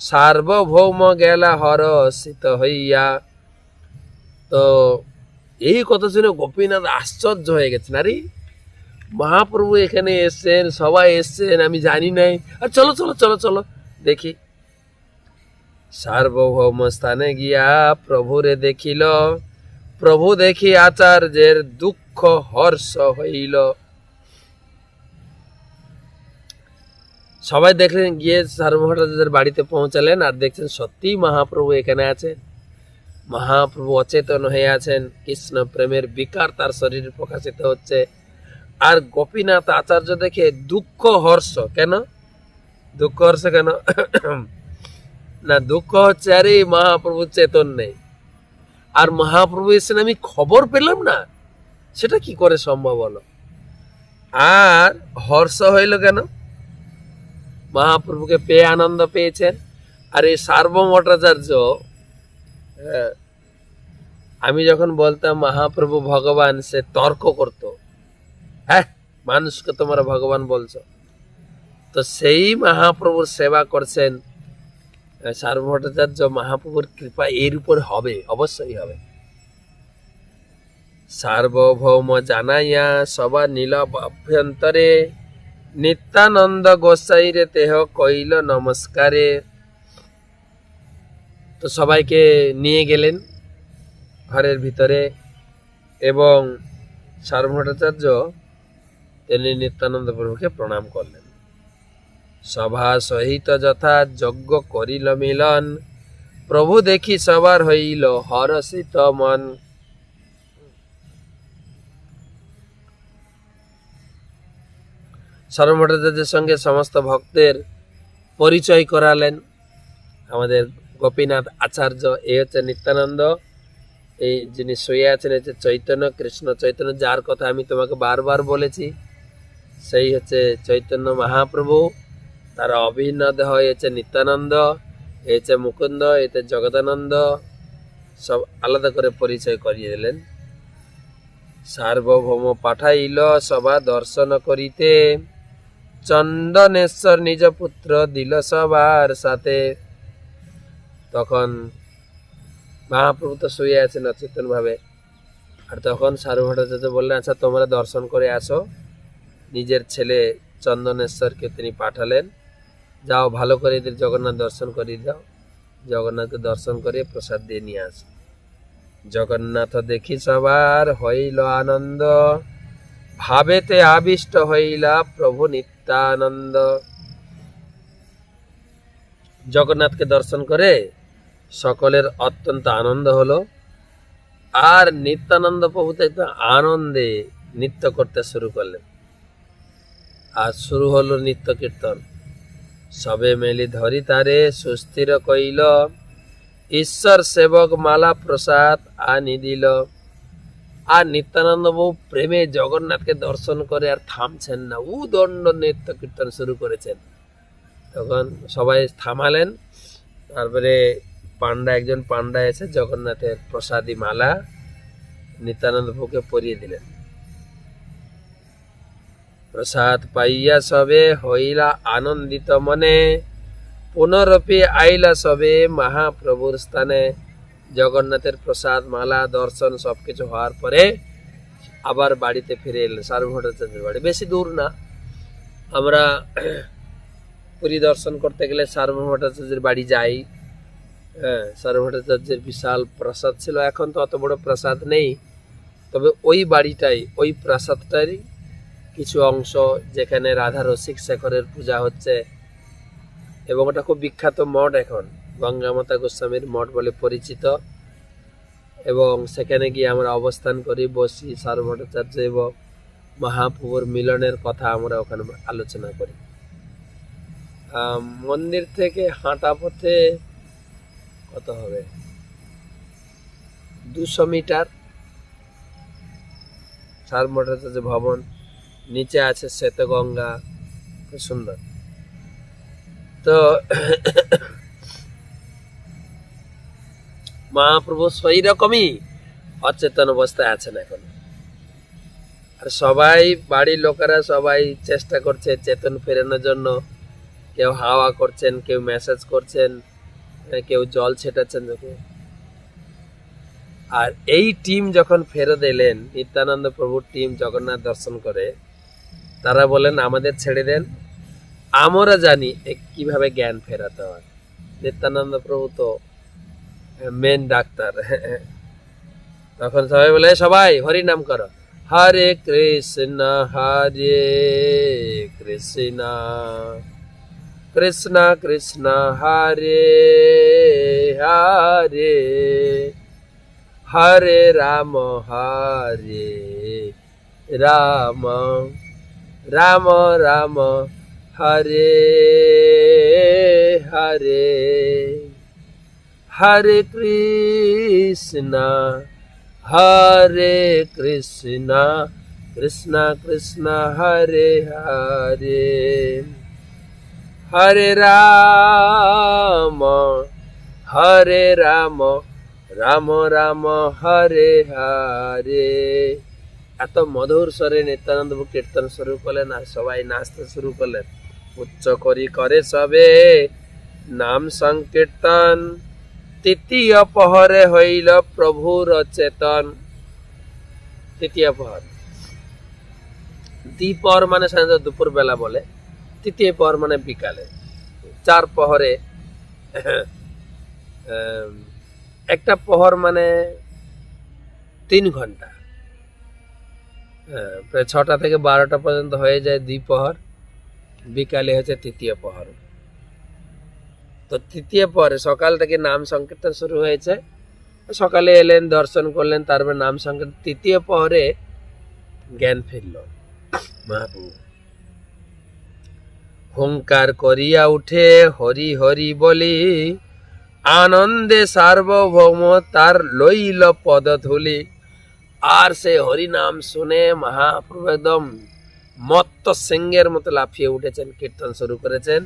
সার্বভৌম গেলা হরসিত হইয়া। তো এই কথা শুনে গোপীনাথ আশ্চর্য হয়ে গেছেন। আরে, মহাপ্রভু এখানে এসছেন, সবাই এসছেন, আমি জানি নাই। আর চলো চলো চলো চলো, দেখি। সার্বভৌম স্থানে গিয়া প্রভুরে দেখিল। প্রভু দেখি আচার্যের দুঃখ হর্ষ হইল। সবাই দেখলেন, গিয়ে সার্বভৌমাচার্যের বাড়িতে পৌঁছালেন আর দেখছেন সত্যিই মহাপ্রভু এখানে আছে মহাপ্রভু অচেতন হয়ে আছেন, কৃষ্ণ প্রেমের বিকার তার শরীরে প্রকাশিত হচ্ছে। আর গোপীনাথ আচার্য দেখে দুঃখ হর্ষ, কেন? দুঃখ হর্ষ কেন? না, দুঃখ হচ্ছে, আরে মহাপ্রভু চেতন নেই। আর মহাপ্রভু এসেছেন, আমি খবর পেলাম না, সেটা কি করে সম্ভব হলো? আর হর্ষ হইল কেন? মহাপ্রভুকে পেয়ে আনন্দ পেয়েছেন। আর এই সার্বমঠাচার্য হ্যাঁ, আমি যখন বলতাম মহাপ্রভু ভগবান সে তর্ক করত। হ্যাঁ মানুষকে তোমরা ভগবান বলছো। তো সেই মহাপ্রভুর সেবা করছেন সার্বভট্টাচার্য মহাপ্রভুর কৃপা এর উপর হবে অবশ্যই হবে। সার্বভৌম জানাইয়া সবা নীল অভ্যন্তরে নিত্যানন্দ গোসাইরে দেহ কইল নমস্কারে। তো সবাইকে নিয়ে গেলেন ঘরের ভিতরে এবং সার্বভট্টাচার্য তিনি নিত্যানন্দ প্রভুকে প্রণাম করলেন। সভা সহিত যথা যজ্ঞ করিল মিলন। প্রভু দেখি সবার হইল হরষিত মন। সর্বভট্টাচার্যের সঙ্গে সমস্ত ভক্তের পরিচয় করালেন। আমাদের গোপীনাথ আচার্য এই হচ্ছে নিত্যানন্দ। এই যিনি শুয়ে আছেন হচ্ছে চৈতন্য, কৃষ্ণ চৈতন্য, যার কথা আমি তোমাকে বারবার বলেছি, সেই হচ্ছে চৈতন্য মহাপ্রভু। তার অভিন্ন দেহ হচ্ছে নিত্যানন্দ এই হচ্ছে মুকুন্দ এতে জগদানন্দ। সব আলাদা করে পরিচয় করিয়ে দিলেন। সার্বভৌম পাঠাইল সভা দর্শন করিতে। চন্দনেশ্বর নিজ পুত্র দিল সবার সাথে। তখন মহাপ্রভু তো শুয়ে আছেন অচেতন ভাবে আর তখন সার্বভট্টাচার্য বললেন আচ্ছা তোমরা দর্শন করে আসো। নিজের ছেলে চন্দনেশ্বরকে তিনি পাঠালেন। যাও, ভালো করে এদের জগন্নাথ দর্শন করিয়ে দাও। জগন্নাথকে দর্শন করে প্রসাদ দিয়ে নিয়ে আসো। জগন্নাথ দেখি সবার হইল আনন্দ। ভাবেতে আবিষ্ট হইলা প্রভু নিত্যানন্দ। জগন্নাথকে দর্শন করে সকলের অত্যন্ত আনন্দ হলো। আর নিত্যানন্দ প্রভু তো একদম আনন্দে নৃত্য করতে শুরু করলেন। আর শুরু হলো নিত্য কীর্তন। সবে মেলি ধরি তারে সুস্থির কইল, ঈশ্বর সেবক মালা প্রসাদ আনি দিল। আর নিত্যানন্দ প্রেমে জগন্নাথকে দর্শন করে আর থামছেন না। উদণ্ড নৃত্য কীর্তন শুরু করেছেন। তখন সবাই থামালেন। তারপরে পান্ডা, একজন পান্ডা এসে জগন্নাথের প্রসাদী মালা নিত্যানন্দ প্রভুকে পরিয়ে দিলেন। প্রসাদ পাইয়া সবে হইলা আনন্দিত মনে, পুনরপি আইলা সবে মহাপ্রভুর স্থানে। জগন্নাথের প্রসাদ, মালা, দর্শন সবকিছু হওয়ার পরে আবার বাড়িতে ফিরে এলেন সার্বভট্টাচার্যের বাড়ি। বেশি দূর না। আমরা পুরী দর্শন করতে গেলে সার্বভট্টাচার্যের বাড়ি যাই। হ্যাঁ সার্বভট্টাচার্যের বিশাল প্রাসাদ ছিল। এখন তো অত বড় প্রাসাদ নেই। তবে ওই বাড়িটাই, ওই প্রাসাদটারই কিছু অংশ যেখানে রাধা রসিক শেখরের পূজা হচ্ছে। এবং ওটা খুব বিখ্যাত মঠ এখন। গঙ্গামাতা গোস্বামীর মঠ বলে পরিচিত। এবং সেখানে গিয়ে আমরা অবস্থান করি, বসি সার্বভট্টাচার্য এবং মহাপ্রভুর মিলনের কথা আমরা ওখানে আলোচনা করি। মন্দির থেকে হাঁটা পথে কত হবে? দুশো মিটার। সার্বভট্টাচার্য ভবন নিচে আছে শ্বেতগঙ্গা, খুব সুন্দর। তো মহাপ্রভু সেই রকমই অচেতন অবস্থায় আছেন এখন। আর সবাই, বাড়ির লোকেরা সবাই চেষ্টা করছে চেতন ফেরানোর জন্য। কেউ হাওয়া করছেন, কেউ মেসেজ করছেন, কেউ জল ছেটাচ্ছেন আর এই টিম যখন ফেরত এলেন, নিত্যানন্দ প্রভুর টিম জগন্নাথ দর্শন করে, তারা বলেন, আমাদের ছেড়ে দেন। আমরা জানি কীভাবে জ্ঞান ফেরাতে হয়। নিত্যানন্দ প্রভু তো মেন ডাক্তার তখন সবাই বলে সবাই হরি নাম করো। হরে কৃষ্ণ হরে কৃষ্ণ কৃষ্ণ কৃষ্ণ, হরে হরে হরে রাম হরে রাম রাম রাম, হরে হরে। হরে কৃষ্ণ হরে কৃষ্ণ কৃষ্ণ কৃষ্ণ হরে হরে হরে রাম হরে রাম রাম রাম হরে হরে এত মধুর স্বরে নিত্যানন্দ বাবু কীর্তন শুরু করলেন আর সবাই নাচতে শুরু করলেন উচ্চ করি করে সবে নাম সংকীর্তন তৃতীয় পহরে হইল প্রভুর চেতন। তৃতীয় পহর দ্বিপহর মানে সাধারণত দুপুর বেলা তৃতীয় পহর মানে বিকালে। চার পহরে আম, একটা পহর মানে তিন ঘণ্টা। প্রায় ছটা থেকে বারোটা পর্যন্ত হয়ে যায় দ্বিপহর বিকালে হচ্ছে তৃতীয় পহর তো তৃতীয় পরে সকাল থেকে নাম সংকীর্তন শুরু হয়েছে। সকালে এলেন, দর্শন করলেন, তারপর নাম সংকীর্তন। তৃতীয় পরে জ্ঞান ফিরল। মহাপ্রভু হুঙ্কার করিয়া উঠে হরি হরি বলি, আনন্দে সার্বভৌম তার লইল পদধূলি। আর সে হরি নাম শুনে মহাপ্রভু একদম মত্ত সিংহের মতো লাফিয়ে উঠেছেন, কীর্তন শুরু করেছেন।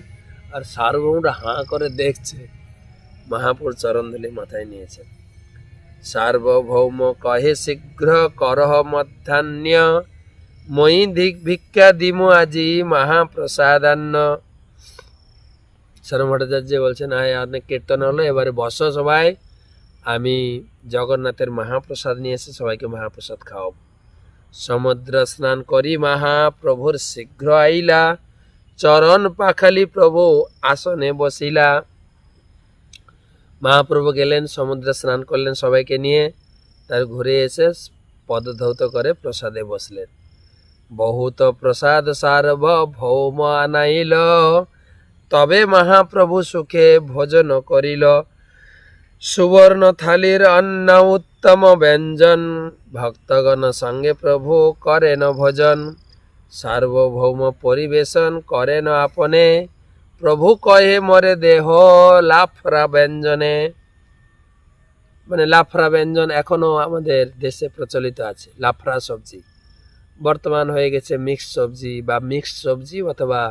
আর সার্বভৌমটা হাঁ করে দেখছে, মহাপুর চরণ ধুলি মাথায় নিয়েছেন সার্বভৌম কহে, শীঘ্র করহ মধ্যাহ্ন, মই ধিক ভিক্ষা দিমু আজি মহাপ্রসাদান্ন। শরম ভট্টাচার্য বলছেন, আয় অনেক কীর্তন হলো, এবারে বসো সবাই। আমি জগন্নাথের মহাপ্রসাদ নিয়ে এসে সবাইকে মহাপ্রসাদ খাওয়াবো। সমুদ্র স্নান করি, মহাপ্রভুর শীঘ্র আইলা। চরণ পাখালি প্রভু আসনে বসিলা। মহাপ্রভু গেলেন, সমুদ্রে স্নান করলেন সবাইকে নিয়ে। তার ঘুরে এসে পদধৌত করে প্রসাদে বসলেন। বহুত প্রসাদ সার্বভৌম আনাইল, তবে মহাপ্রভু সুখে ভোজন করিল। সুবর্ণ থালির অন্ন উত্তম ব্যঞ্জন, ভক্তগণ সঙ্গে প্রভু করেন ভোজন। সার্বভৌম পরিবেশন করেন আপনে। প্রভু কহে, মরে দেহ, লাফরা ব্যঞ্জনে। মানে লাফরা ব্যঞ্জন এখনও আমাদের দেশে প্রচলিত আছে, লাফরা সবজি। বর্তমান হয়ে গেছে মিক্স সবজি বা মিক্সড সবজি অথবা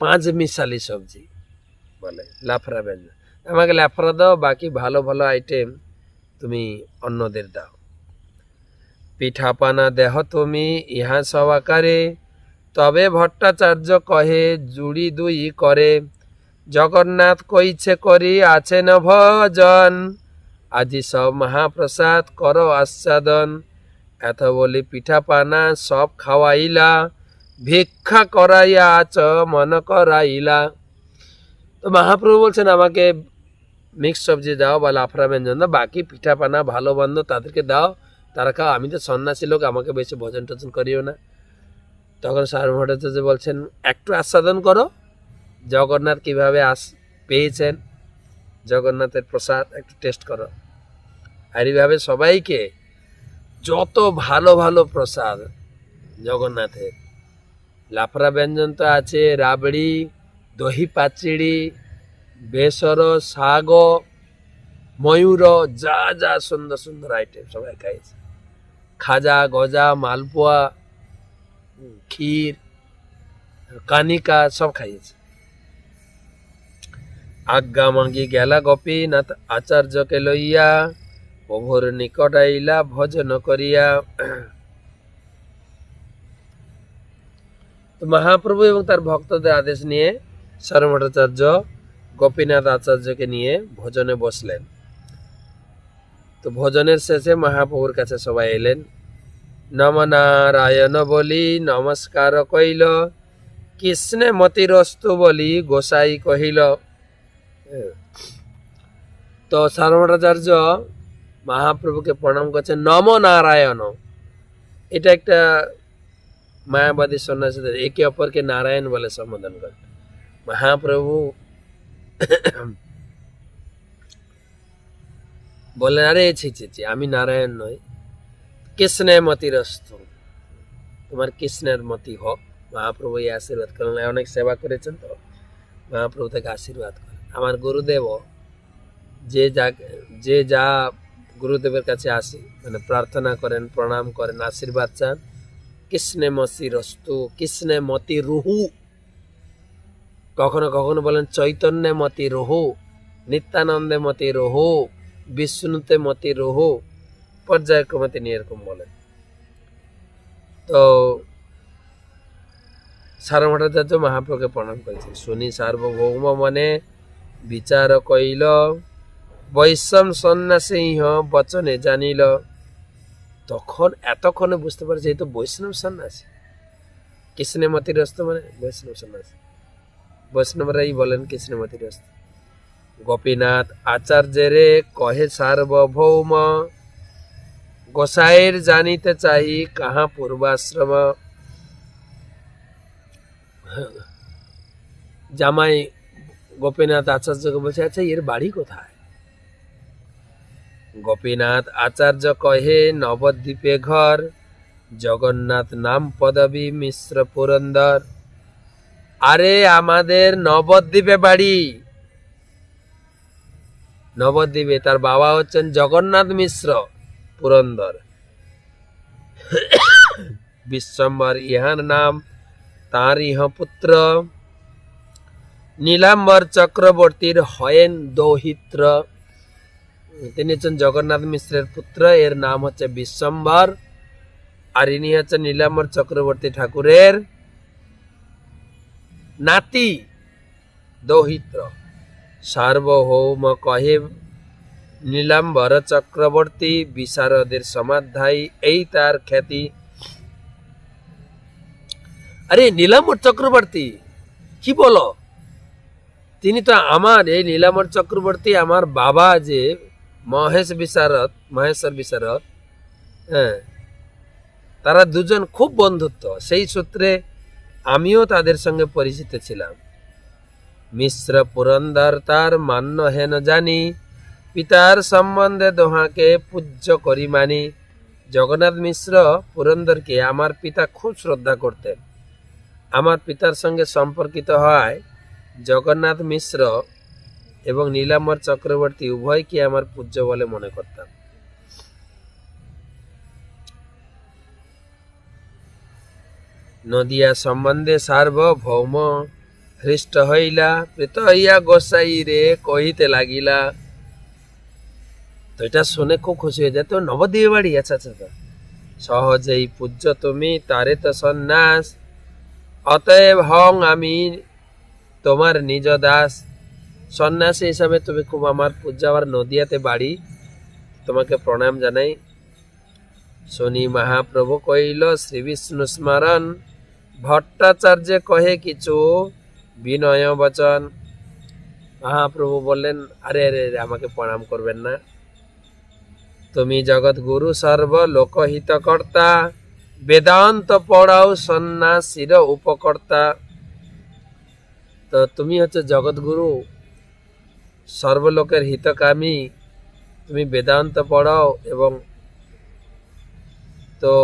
পাঁচ মিশালি সবজি বলে, লাফরা ব্যঞ্জন। আমাকে লাফরা দাও, বাকি ভালো ভালো আইটেম তুমি অন্যদের দাও। পিঠাপানা দেহ তুমি ইহা সবাকারে। তবে ভট্টাচার্য কহে, জুড়ি দুই করে। জগন্নাথ কইছে করি আছেন ভজন। আজি সব মহাপ্রসাদ কর আস্বাদন। এত বলি পিঠাপানা সব খাওয়াইলা। ভিক্ষা করাইয়া আচ মন করাইলা। তো মহাপ্রভু বলছেন, আমাকে মিক্স সবজি দাও বা লাফরা ব্যঞ্জন দাও, বাকি পিঠাপানা ভালো বন্ধ তাদেরকে দাও। তারা খাও আমি তো সন্ন্যাসী লোক, আমাকে বেশি ভজন টোজন করিও না। তখন সার ভট্টাচার্য বলছেন, একটু আস্বাদন করো। জগন্নাথ কীভাবে আস, পেয়েছেন? জগন্নাথের প্রসাদ একটু টেস্ট করো। আর এইভাবে সবাইকে যত ভালো ভালো প্রসাদ জগন্নাথের লাফরা ব্যঞ্জন তো আছে, রাবড়ি, দহি পাচিড়ি, বেসর শাগ ময়ূর, যা যা সুন্দর সুন্দর আইটেম সবাই খাইছে। খাজা, গজা, মালপোয়া, ক্ষীর, কানিকা সব খাইয়েছে। আজ্ঞা মাগি গেলা গোপীনাথ আচার্যকে লইয়া প্রভুর নিকট আইলা ভজন করিয়া। তো মহাপ্রভু এবং তার ভক্তদের আদেশ নিয়ে শরমঠাচার্য গোপীনাথ আচার্যকে নিয়ে ভোজনে বসলেন। তো ভোজনের শেষে মহাপ্রভুর কাছে সবাই এলেন। নম নারায়ণ বলি, নমস্কার কইল, কৃষ্ণে মতিরস্তু বলি, গোসাই কহিল। তো সারমঠাচার্য মহাপ্রভুকে প্রণাম করছে নম নারায়ণ এটা একটা মায়াবাদী সন্ন্যাসীদের একে অপরকে নারায়ণ বলে সম্বোধন করে মহাপ্রভু বললেন আরে, ছি ছি ছি, আমি নারায়ণ নই। কৃষ্ণে মতিরস্ত তোমার কৃষ্ণের মতি হোক মহাপ্রভু এই আশীর্বাদ করেন। অনেক সেবা করেছেন তো। মহাপ্রভু থেকে আশীর্বাদ করেন। আমার গুরুদেব, যে যা যে যা গুরুদেবের কাছে আসি মানে প্রার্থনা করেন, প্রণাম করেন, আশীর্বাদ চান, কৃষ্ণে মতি রস্তু, কৃষ্ণে মতি রুহু। কখনো কখনো বলেন, চৈতন্যে মতি রুহু, নিত্যানন্দে মতি রুহু। বিষ্ণুতে মতি রুহু, পর্যায়ক্রমে তিনি এরকম বলেন। তো সারমঠাচার্য মহাপ্রভুকে প্রণাম করেছেন। শুনি সার্বভৌম মনে বিচার কইল বৈষম সন্ন্যাসিংহ বচনে জানিল। তখন, এতক্ষণে বুঝতে পারছে এই তো বৈষ্ণব সন্ন্যাসী। কৃষ্ণমতির রস্ত মানে বৈষ্ণব সন্ন্যাসী। বৈষ্ণবরাই বলেন কৃষ্ণমতির গোপীনাথ আচার্যেরে কহে সার্বভৌম গোসাইয়ের জানিতে চাই কাহা পূর্বাশ্রম জামাই গোপীনাথ আচার্যকে বলছে আচ্ছা এর বাড়ি কোথায়? গোপীনাথ আচার্য কহে, নবদ্বীপে ঘর, জগন্নাথ নাম পদবী মিশ্র পুরন্দর। আরে, আমাদের নবদ্বীপে বাড়ি। নবদ্বীপে তার বাবা হচ্ছেন জগন্নাথ মিশ্র পুরন্দর। বিশ্বম্বর ইহার নাম, তার ইহ পুত্র নীলাম্বর চক্রবর্তীর হয়েন দৌহিত্র। তিনি হচ্ছেন জগন্নাথ মিশ্রের পুত্র, এর নাম হচ্ছে বিশ্বম্বর। আর ইনি হচ্ছেন নীলাম্বর চক্রবর্তী ঠাকুরের নাতি, দৌহিত্র। সার্বভৌম কহে নীলাম্বর চক্রবর্তী বিশারদের সমাধ্যায়ী এই তার খ্যাতি। আরে, নীলাম্বর চক্রবর্তী, কি বলো? তিনি তো আমার, এই নীলাম্বর চক্রবর্তী আমার বাবা যে, মহেশ বিশারদ, মহেশ্বর বিশারদ হ্যাঁ তারা দুজন খুব বন্ধুত্ব। সেই সূত্রে আমিও তাদের সঙ্গে পরিচিত ছিলাম। মিশ্র পুরন্দর তার মান্য হেন জানি, পিতার সম্বন্ধে দোহাকে পূজ্য করি মানি। জগন্নাথ মিশ্র পুরন্দরকে আমার পিতা খুব শ্রদ্ধা করতেন। আমার পিতার সঙ্গে সম্পর্কিত হয় জগন্নাথ মিশ্র এবং নীলাম্বর চক্রবর্তী, উভয়কে আমার পূজ্য বলে মনে করতাম। নদিয়া সম্বন্ধে সার্বভৌম হৃষ্ট হইলা প্রীত হইয়া গোসাই রে কহিতে লাগিলা। তো এটা শুনে খুব খুশি হয়ে যায়। তো নবদ্বীপে বাড়ি আচ্ছা আচ্ছা। সহজেই পূজ্য তুমি, তারে তো সন্ন্যাস। অতএব হং আমি তোমার নিজ দাস। সন্ন্যাসী হিসাবে তুমি খুব আমার পূজা আমার নদিয়াতে বাড়ি। তোমাকে প্রণাম জানাই। শনি মহাপ্রভু কইল শ্রী বিষ্ণু স্মরণ। ভট্টাচার্য কহে কিছু বিনয় বচন মহাপ্রভু বললেন, আরে আরে আমাকে প্রণাম করবেন না। তুমি জগৎ গুরু সর্ব লোকহিত কর্তা বেদান্ত পড়াও সন্ন্যাসীর উপকর্তা। তো তুমি হচ্ছে জগৎগুরু সর্বলোকের হিতকামী। তুমি বেদান্ত পড়াও এবং তো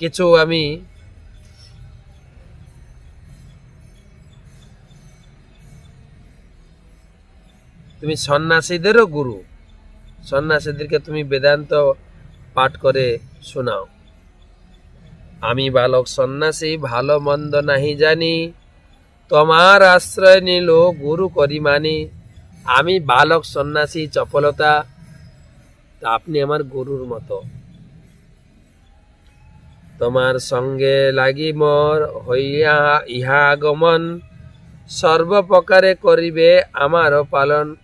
কিছু আমি তুমি সন্ন্যাসীদেরও গুরু। সন্ন্যাসীদেরকে তুমি বেদান্ত পাঠ করে শোনাও। আমি বালক সন্ন্যাসী, ভালো মন্দ নাহি জানি। তোমার আশ্রয় নিল, গুরু করি মানি। আমি বালক সন্ন্যাসী, চপলতা আপনি আমার গুরুর মতো। তোমার সঙ্গে লাগি মোর হইয়া ইহা আগমন। সর্বপ্রকারে করিবে, আমারও পালন।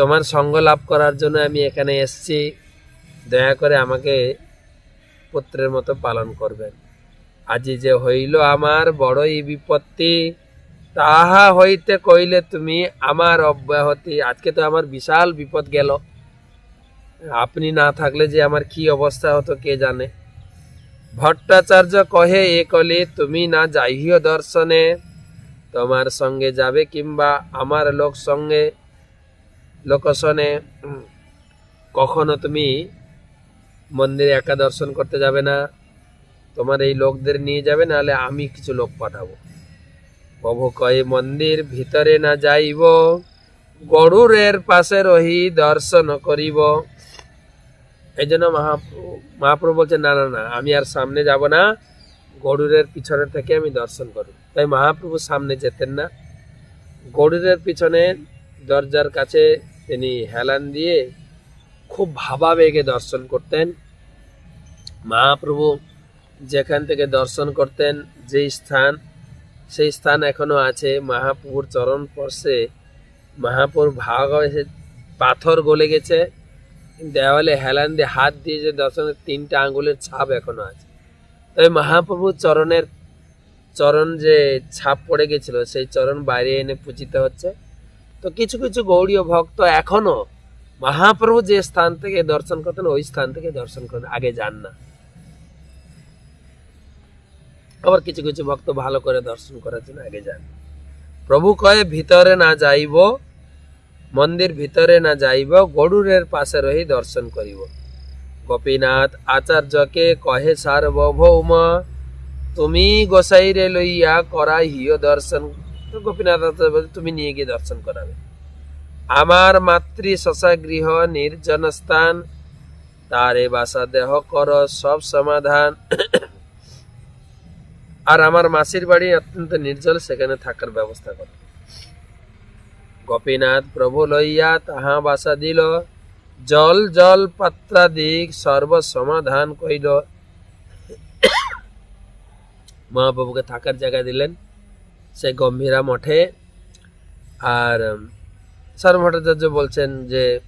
তোমার সঙ্গ লাভ করার জন্য আমি এখানে এসেছি। দয়া করে আমাকে পুত্রের মতো পালন করবেন। আজি যে হইল আমার বড়ই বিপত্তি, তাহা হইতে কইলে তুমি আমার অব্যাহতি। আজকে তো আমার বিশাল বিপদ গেল। আপনি না থাকলে যে আমার কি অবস্থা হতো কে জানে। ভট্টাচার্য কহে, এ কলে, তুমি না যাইহিও দর্শনে। তোমার সঙ্গে যাবে কিংবা আমার লোক সঙ্গে লোকসনে উম, কখনো তুমি মন্দিরে একা দর্শন করতে যাবে না তোমার এই লোকদের নিয়ে যাবে নাহলে আমি কিছু লোক পাঠাবো। প্রভু কয়ে মন্দির ভিতরে না যাইব গরুরের পাশে রহি দর্শন করিব। এই জন্য মহাপ্রভু বলছে না না না আমি আর সামনে যাব না গরুরের পিছনে থেকে আমি দর্শন করব। তাই মহাপ্রভু সামনে যেতেন না। গরুরের পিছনে দরজার কাছে তিনি হেলান দিয়ে খুব ভাবাবেগে দর্শন করতেন। মহাপ্রভু যেখান থেকে দর্শন করতেন, যেই স্থান, সেই স্থান এখনও আছে। মহাপ্রভুর চরণ স্পর্শে মহাপ্রভুর ভাগ হয়েছে পাথর গলে গেছে। দেওয়ালে হেলান দিয়ে হাত দিয়ে যে দর্শনের তিনটা আঙ্গুলের ছাপ এখনও আছে। তবে মহাপ্রভুর চরণের, চরণ যে ছাপ পড়ে গেছিল, সেই চরণ বাইরে এনে পূজিত হচ্ছে। তো কিছু কিছু গৌড়ীয় ভক্ত এখনও মহাপ্রভু যে স্থান থেকে দর্শন করতেন, ওই স্থান থেকে দর্শন করেন আগে যান না। আবার কিছু কিছু ভক্ত ভালো করে দর্শন করার জন্য আগে যান। প্রভু কয়ে, ভিতরে না যাইব, মন্দির ভিতরে না যাইব, গরুরের পাশে রহি দর্শন করিব। গোপীনাথ আচার্যকে কহে, সার্বভৌম, তুমি গোসাইরে লইয়া করাই হিও দর্শন গোপীনাথ তুমি নিয়ে গিয়ে দর্শন করাবে। আমার মাতৃ শশাগৃহ নির্জন স্থান তারে বাসা দেহ কর, সব সমাধান। আর আমার মাসির বাড়ি অত্যন্ত নির্জল, সেখানে থাকার ব্যবস্থা করো। গোপীনাথ প্রভু লইয়া তাহা বাসা দিল। জল জল পাত্রাদিক সর্ব সমাধান কইল। মহাপ্রভুকে থাকার জায়গা দিলেন। সে গম্ভীরা মঠে। আর সর্বভট্টাচার্য বলছেন যে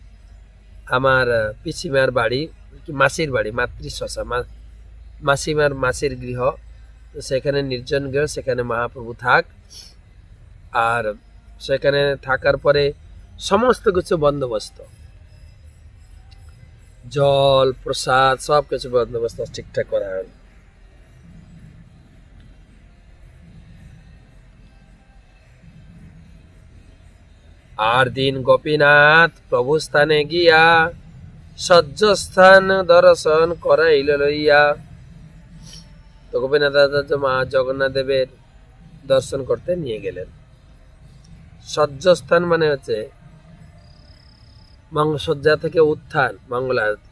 আমার পিসিমার বাড়ি মাসির বাড়ি মাতৃ শশা মাসিমার মাসির গৃহ। সেখানে নির্জন গৃহ, সেখানে মহাপ্রভু থাক। আর সেখানে থাকার পরে সমস্ত কিছু বন্দোবস্ত। জল, প্রসাদ সব কিছু বন্দোবস্ত ঠিকঠাক করা হল আর দিন গোপীনাথ প্রভু স্থানে গিয়া সহ্যস্থান দর্শন করাইল লইয়া। তো গোপীনাথ আচার্য মা জগন্নাথ দেবের দর্শন করতে নিয়ে গেলেন। সহ্যস্থান মানে হচ্ছে মঙ্গলসজ্জা থেকে উত্থান মঙ্গলারতি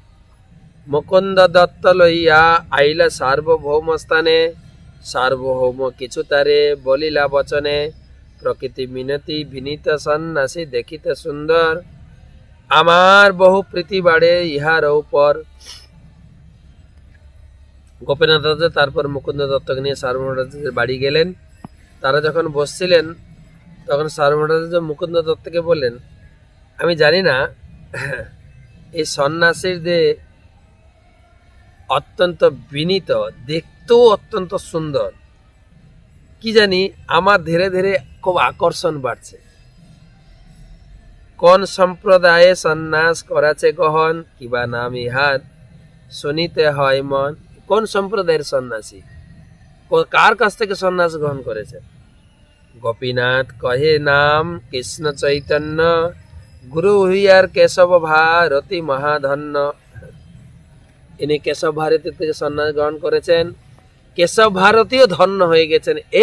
মুকুন্দ দত্ত লইয়া আইলা সার্বভৌম স্থানে, সার্বভৌম কিছু তারে বলিলা বচনে। প্রকৃতি মিনতি বিনীত সন্ন্যাসী দেখিতে সুন্দর। আমার বহু প্রীতি বাড়ে ইহার উপর। গোপীনাথ দত্ত তারপর মুকুন্দ দত্তকে নিয়ে সার্বভৌমাচার্যের বাড়ি গেলেন। তারা যখন বসছিলেন, তখন সার্বভৌমাচার্য মুকুন্দ দত্তকে বললেন, আমি জানি না, এই সন্ন্যাসীর যে অত্যন্ত বিনীত, দেখতেও অত্যন্ত সুন্দর। কি জানি, আমার ধীরে ধীরে খুব আকর্ষণ বাড়ছে। কোন সম্প্রদায়ে সন্ন্যাস করাছে গহন কিবা নাম ইহার শুনিতে হয় মন। কোন সম্প্রদায়ের সন্ন্যাসী? কার কাছ থেকে সন্ন্যাস গ্রহণ করেছে? গোপীনাথ কহে, নাম কৃষ্ণ চৈতন্য, গুরু হইয়ার কেশব ভারতী মহাধন্য। ইনি কেশব ভারতী থেকে সন্ন্যাস গ্রহণ করেছেন। কেশব ভারতীয় ধন্য হয়ে গেছেন। এর